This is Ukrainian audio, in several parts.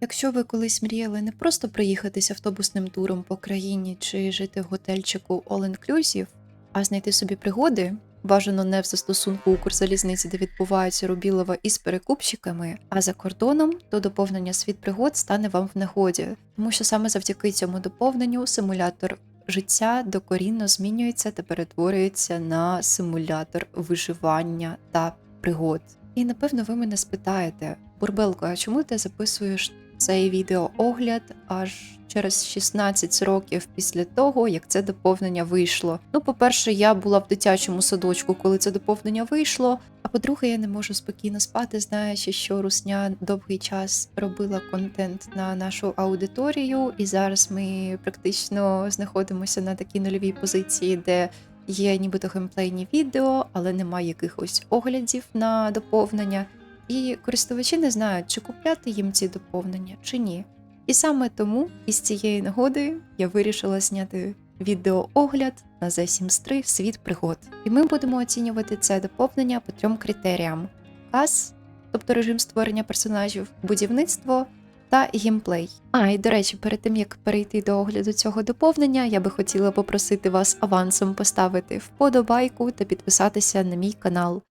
Якщо ви колись мріяли не просто проїхатися автобусним туром по країні чи жити в готельчику All Inclusive, а знайти собі пригоди, бажано не в застосунку Укрзалізниці, де відбуваються рубілова із перекупщиками, а за кордоном, то доповнення світ пригод стане вам в нагоді, тому що саме завдяки цьому доповненню симулятор життя докорінно змінюється та перетворюється на симулятор виживання та пригод. І напевно ви мене спитаєте, Бурбелко, а чому ти записуєш цей відеоогляд аж через 16 років після того, як це доповнення вийшло? Ну, по-перше, я була в дитячому садочку, коли це доповнення вийшло. А по-друге, я не можу спокійно спати, знаючи, що Русня довгий час робила контент на нашу аудиторію, і зараз ми практично знаходимося на такій нульовій позиції, де є нібито геймплейні відео, але немає якихось оглядів на доповнення. І користувачі не знають, чи купляти їм ці доповнення, чи ні. І саме тому із цієї нагоди я вирішила зняти відеоогляд на The Sims 3 світ пригод. І ми будемо оцінювати це доповнення по трьом критеріям: кас, тобто режим створення персонажів, будівництво та геймплей. А, і до речі, перед тим як перейти до огляду цього доповнення, я би хотіла попросити вас авансом поставити вподобайку та підписатися на мій канал.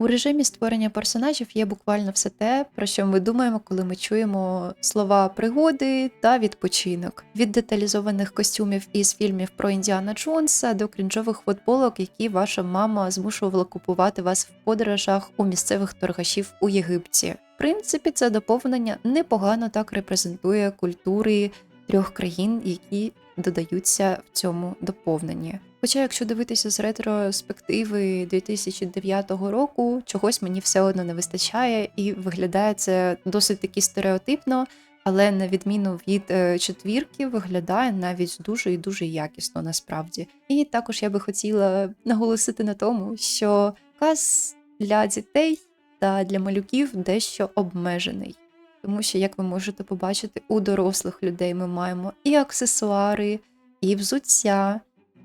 У режимі створення персонажів є буквально все те, про що ми думаємо, коли ми чуємо слова пригоди та відпочинок. Від деталізованих костюмів із фільмів про Індіана Джонса до крінжових футболок, які ваша мама змушувала купувати вас в подорожах у місцевих торгашів у Єгипті. В принципі, це доповнення непогано так репрезентує культури трьох країн, які додаються в цьому доповненні. Хоча, якщо дивитися з ретроспективи 2009 року, чогось мені все одно не вистачає, і виглядає це досить таки стереотипно, але на відміну від е, четвірки, виглядає навіть дуже і дуже якісно насправді. І також я би хотіла наголосити на тому, що каз для дітей та для малюків дещо обмежений. Тому що, як ви можете побачити, у дорослих людей ми маємо і аксесуари, і взуття,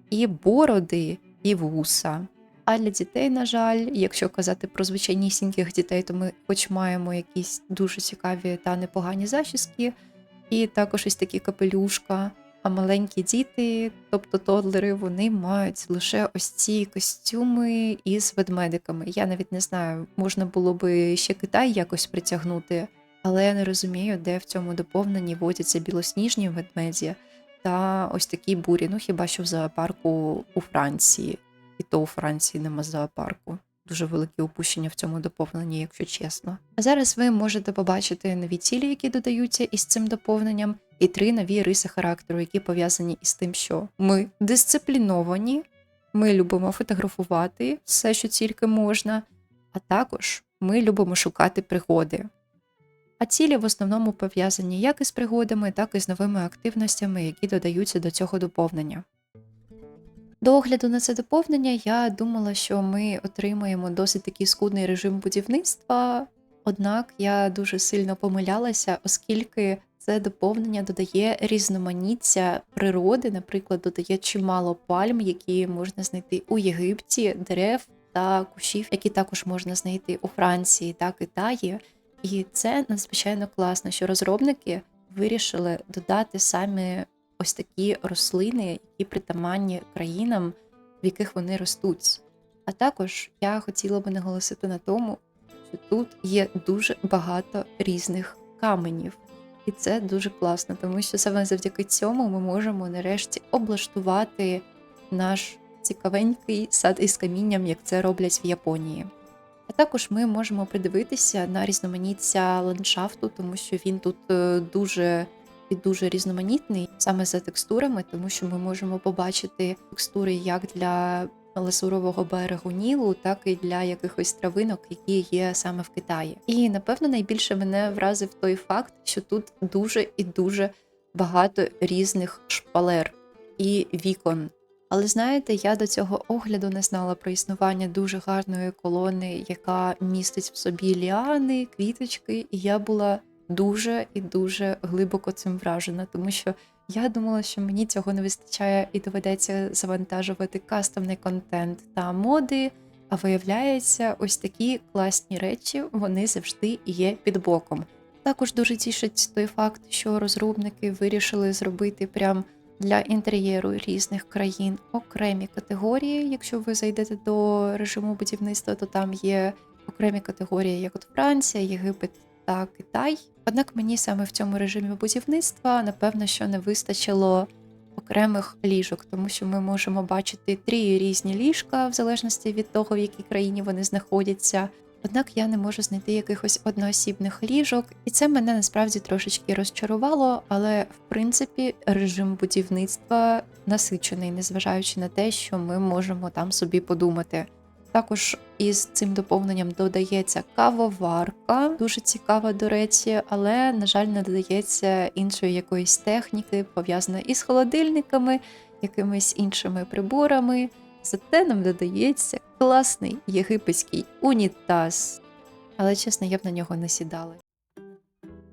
і бороди, і вуса. А для дітей, на жаль, якщо казати про звичайнісіньких дітей, то ми хоч маємо якісь дуже цікаві та непогані зачіски, і також ось такі капелюшка. А маленькі діти, тобто тодлери, вони мають лише ось ці костюми із ведмедиками. Я навіть не знаю, можна було би ще Китай якось притягнути, але я не розумію, де в цьому доповненні водяться білосніжні ведмеді та ось такі бурі. Ну хіба що в зоопарку у Франції, і то у Франції нема зоопарку. Дуже велике упущення в цьому доповненні, якщо чесно. А зараз ви можете побачити нові цілі, які додаються із цим доповненням, і три нові риси характеру, які пов'язані із тим, що ми дисципліновані, ми любимо фотографувати все, що тільки можна, а також ми любимо шукати пригоди. А цілі в основному пов'язані як із пригодами, так і з новими активностями, які додаються до цього доповнення. До огляду на це доповнення я думала, що ми отримаємо досить такий скудний режим будівництва, однак я дуже сильно помилялася, оскільки це доповнення додає різноманіття природи, наприклад, додає чимало пальм, які можна знайти у Єгипті, дерев та кущів, які також можна знайти у Франції та Китаї. І це надзвичайно класно, що розробники вирішили додати саме ось такі рослини, які притаманні країнам, в яких вони ростуть. А також я хотіла би наголосити на тому, що тут є дуже багато різних каменів. І це дуже класно, тому що саме завдяки цьому ми можемо нарешті облаштувати наш цікавенький сад із камінням, як це роблять в Японії. А також ми можемо придивитися на різноманіття ландшафту, тому що він тут е, дуже і дуже різноманітний саме за текстурами, тому що ми можемо побачити текстури як для ласурового берегу Нілу, так і для якихось травинок, які є саме в Китаї. І напевно найбільше мене вразив той факт, що тут дуже і дуже багато різних шпалер і вікон. Але знаєте, я до цього огляду не знала про існування дуже гарної колони, яка містить в собі ліани, квіточки, і я була дуже і дуже глибоко цим вражена, тому що я думала, що мені цього не вистачає і доведеться завантажувати кастомний контент та моди. А виявляється, ось такі класні речі вони завжди є під боком. Також дуже тішить той факт, що розробники вирішили зробити прям для інтер'єру різних країн окремі категорії. Якщо ви зайдете до режиму будівництва, то там є окремі категорії, як от Франція, Єгипет та Китай. Однак мені саме в цьому режимі будівництва напевно, що не вистачило окремих ліжок, тому що ми можемо бачити три різні ліжка в залежності від того, в якій країні вони знаходяться. Однак я не можу знайти якихось одноосібних ліжок, і це мене насправді трошечки розчарувало. Але в принципі режим будівництва насичений, незважаючи на те, що ми можемо там собі подумати. Також із цим доповненням додається кавоварка, дуже цікава, до речі, але, на жаль, не додається іншої якоїсь техніки, пов'язаної із холодильниками, якимись іншими приборами. Зате нам додається класний єгипетський унітаз. Але чесно, я б на нього не сідала.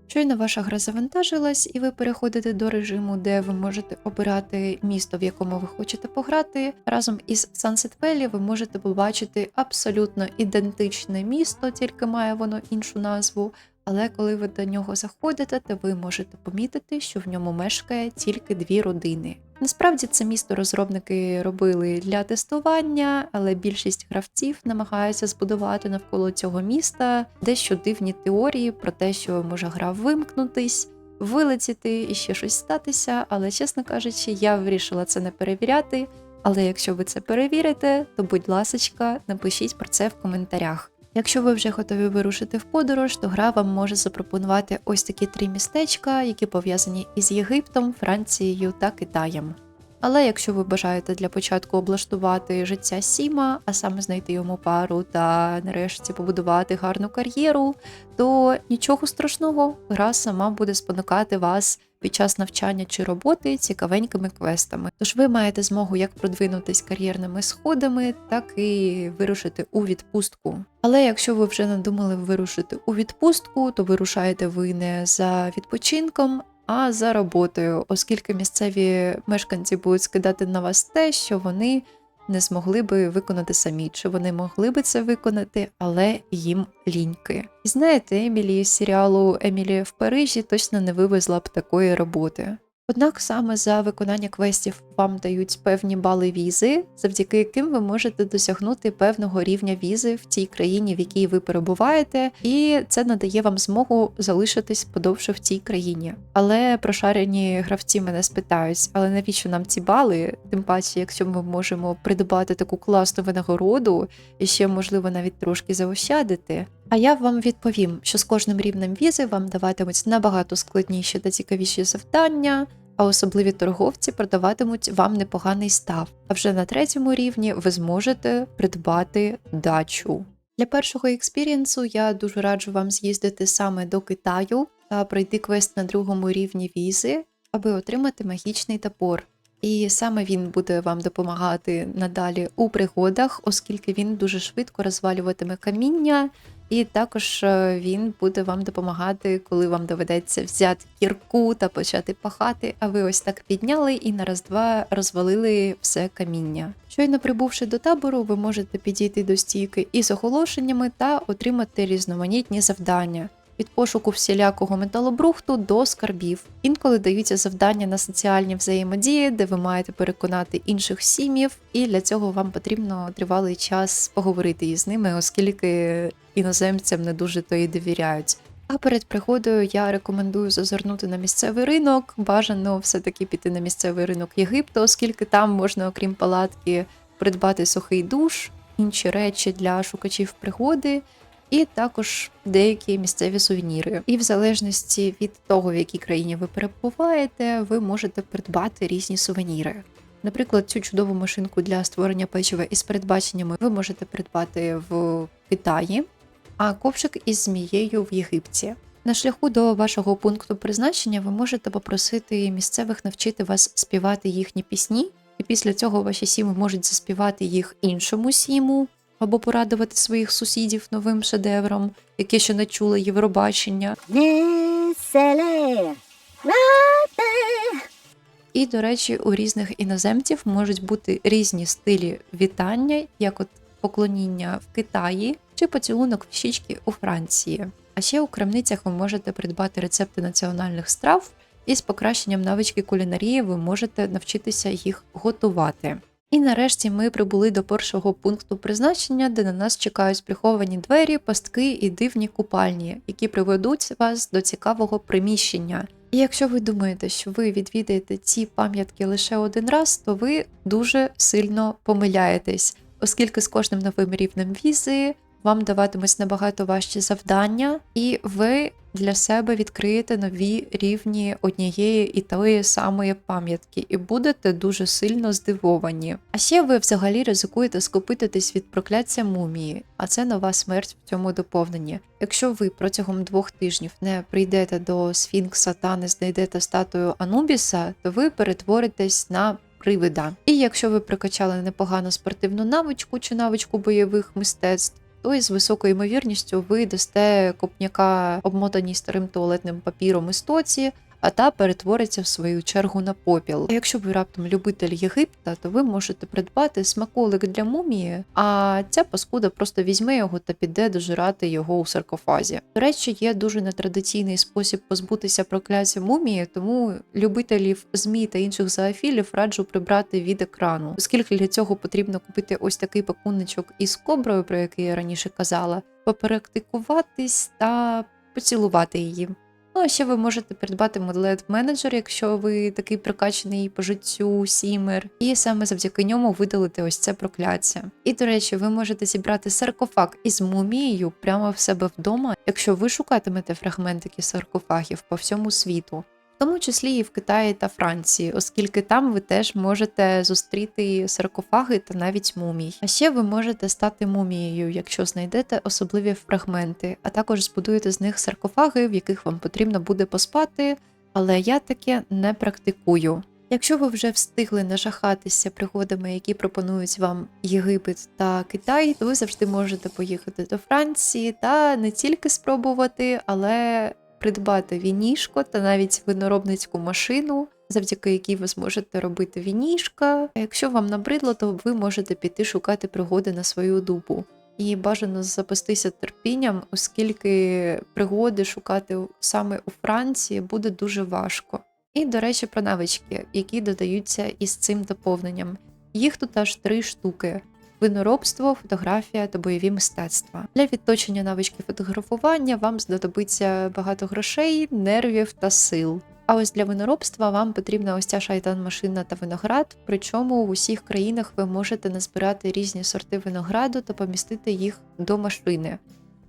Щойно ваша гра завантажилась, і ви переходите до режиму, де ви можете обирати місто, в якому ви хочете пограти. Разом із Sunset Valley ви можете побачити абсолютно ідентичне місто, тільки має воно іншу назву. Але коли ви до нього заходите, то ви можете помітити, що в ньому мешкає тільки дві родини. Насправді це місто розробники робили для тестування, але більшість гравців намагаються збудувати навколо цього міста дещо дивні теорії про те, що може гра вимкнутись, вилетіти і ще щось статися. Але, чесно кажучи, я вирішила це не перевіряти. Але якщо ви це перевірите, то будь ласочка, напишіть про це в коментарях. Якщо ви вже готові вирушити в подорож, то гра вам може запропонувати ось такі три містечка, які пов'язані із Єгиптом, Францією та Китаєм. Але якщо ви бажаєте для початку облаштувати життя Сіма, а саме знайти йому пару та нарешті побудувати гарну кар'єру, то нічого страшного, гра сама буде спонукати вас під час навчання чи роботи цікавенькими квестами. Тож ви маєте змогу як продвинутись кар'єрними сходами, так і вирушити у відпустку. Але якщо ви вже надумали вирушити у відпустку, то вирушаєте ви не за відпочинком, а за роботою, оскільки місцеві мешканці будуть скидати на вас те, що вони не змогли би виконати самі, чи вони могли би це виконати, але їм ліньки. І знаєте, Емілі з серіалу Емілі в Парижі точно не вивезла б такої роботи. Однак саме за виконання квестів вам дають певні бали візи, завдяки яким ви можете досягнути певного рівня візи в тій країні, в якій ви перебуваєте, і це надає вам змогу залишитись подовше в цій країні. Але прошарені гравці мене спитають, але навіщо нам ці бали? Тим паче, якщо ми можемо придбати таку класну винагороду і ще можливо навіть трошки заощадити. А я вам відповім, що з кожним рівнем візи вам даватимуть набагато складніші та цікавіші завдання, а особливі торговці продаватимуть вам непоганий став. А вже на третьому рівні ви зможете придбати дачу. Для першого експірієнсу я дуже раджу вам з'їздити саме до Китаю та пройти квест на другому рівні візи, аби отримати магічний топор. І саме він буде вам допомагати надалі у пригодах, оскільки він дуже швидко розвалюватиме каміння, і також е, він буде вам допомагати, коли вам доведеться взяти кірку та почати пахати. А ви ось так підняли і на раз-два розвалили все каміння. Щойно прибувши до табору, ви можете підійти до стійки із оголошеннями та отримати різноманітні завдання. Від пошуку всілякого металобрухту до скарбів. Інколи даються завдання на соціальні взаємодії, де ви маєте переконати інших сім'їв, і для цього вам потрібно тривалий час поговорити із ними, оскільки іноземцям не дуже то і довіряють. А перед пригодою я рекомендую зазирнути на місцевий ринок. Бажано все-таки піти на місцевий ринок Єгипту, оскільки там можна, окрім палатки, придбати сухий душ, інші речі для шукачів пригоди і також деякі місцеві сувеніри. І в залежності від того, в якій країні ви перебуваєте, ви можете придбати різні сувеніри. Наприклад, цю чудову машинку для створення печива із передбаченнями ви можете придбати в Китаї, а ковшик із змією в Єгипті. На шляху до вашого пункту призначення ви можете попросити місцевих навчити вас співати їхні пісні, і після цього ваші сіми можуть заспівати їх іншому сіму, або порадувати своїх сусідів новим шедевром, яке ще не чули Євробачення. І, до речі, у різних іноземців можуть бути різні стилі вітання, як от поклоніння в Китаї чи поцілунок в щічки у Франції. А ще у крамницях ви можете придбати рецепти національних страв, і з покращенням навички кулінарії ви можете навчитися їх готувати. І нарешті ми прибули до першого пункту призначення, де на нас чекають приховані двері, пастки і дивні купальні, які приведуть вас до цікавого приміщення. І якщо ви думаєте, що ви відвідаєте ці пам'ятки лише один раз, то ви дуже сильно помиляєтесь, оскільки з кожним новим рівнем візи вам даватимуть набагато важчі завдання, і ви для себе відкриєте нові рівні однієї і тої самої пам'ятки, і будете дуже сильно здивовані. А ще ви взагалі ризикуєте скопититись від прокляття мумії, а це нова смерть в цьому доповненні. Якщо ви протягом двох тижнів не прийдете до Сфінкса та не знайдете статую Анубіса, то ви перетворитесь на привида. І якщо ви прокачали непогану спортивну навичку чи навичку бойових мистецтв, то із високою ймовірністю ви дасте копняка, обмотані старим туалетним папіром істоці, а та перетвориться в свою чергу на попіл. А якщо ви раптом любитель Єгипта, то ви можете придбати смаколик для мумії, а ця паскуда просто візьме його та піде дожирати його у саркофазі. До речі, є дуже нетрадиційний спосіб позбутися прокляття мумії, тому любителів змій та інших зоофілів раджу прибрати від екрану, оскільки для цього потрібно купити ось такий пакуночок із коброю, про який я раніше казала, попрактикуватись та поцілувати її. Ну, а ще ви можете придбати моделет менеджер, якщо ви такий прокачаний по життю сімер, і саме завдяки ньому видалити ось це прокляття. І до речі, ви можете зібрати саркофаг із мумією прямо в себе вдома, якщо ви шукатимете фрагментики саркофагів по всьому світу. Тому числі і в Китаї та Франції, оскільки там ви теж можете зустріти саркофаги та навіть мумій. А ще ви можете стати мумією, якщо знайдете особливі фрагменти, а також збудуєте з них саркофаги, в яких вам потрібно буде поспати, але я таке не практикую. Якщо ви вже встигли нажахатися пригодами, які пропонують вам Єгипет та Китай, то ви завжди можете поїхати до Франції та не тільки спробувати, але придбати вінішко та навіть виноробницьку машину, завдяки якій ви зможете робити вінішка. А якщо вам набридло, то ви можете піти шукати пригоди на свою дупу. І бажано запастися терпінням, оскільки пригоди шукати саме у Франції буде дуже важко. І, до речі, про навички, які додаються із цим доповненням. Їх тут аж три штуки: виноробство, фотографія та бойові мистецтва. Для відточення навички фотографування вам знадобиться багато грошей, нервів та сил. А ось для виноробства вам потрібна ось ця шайтан-машина та виноград. Причому в усіх країнах ви можете назбирати різні сорти винограду та помістити їх до машини.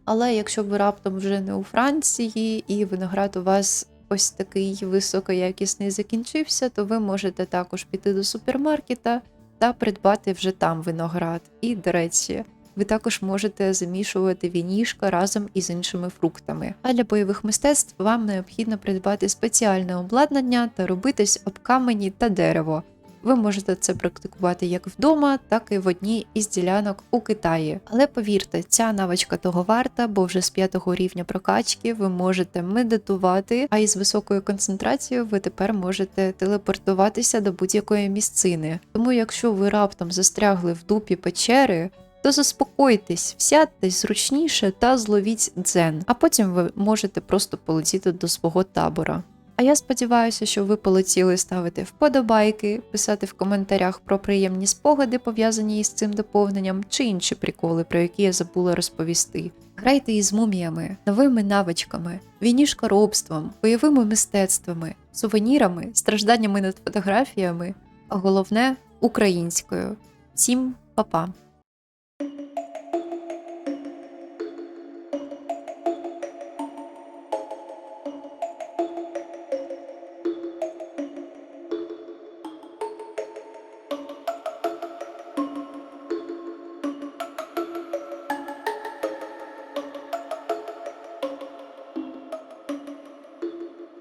Але якщо ви раптом вже не у Франції і виноград у вас ось такий високоякісний закінчився, то ви можете також піти до супермаркета та придбати вже там виноград. І, до речі, ви також можете замішувати вінішка разом із іншими фруктами. А для бойових мистецтв вам необхідно придбати спеціальне обладнання та робитись об камені та дерево. Ви можете це практикувати як вдома, так і в одній із ділянок у Китаї. Але повірте, ця навичка того варта, бо вже з п'ятого рівня прокачки ви можете медитувати, а із високою концентрацією ви тепер можете телепортуватися до будь-якої місцини. Тому, якщо ви раптом застрягли в дупі печери, то заспокойтесь, сядьтесь зручніше та зловіть дзен, а потім ви можете просто полетіти до свого табора. А я сподіваюся, що ви полетіли ставити вподобайки, писати в коментарях про приємні спогади, пов'язані із цим доповненням, чи інші приколи, про які я забула розповісти. Грайте із муміями, новими навичками, війнішкоробством, бойовими мистецтвами, сувенірами, стражданнями над фотографіями, а головне українською. Всім па-па!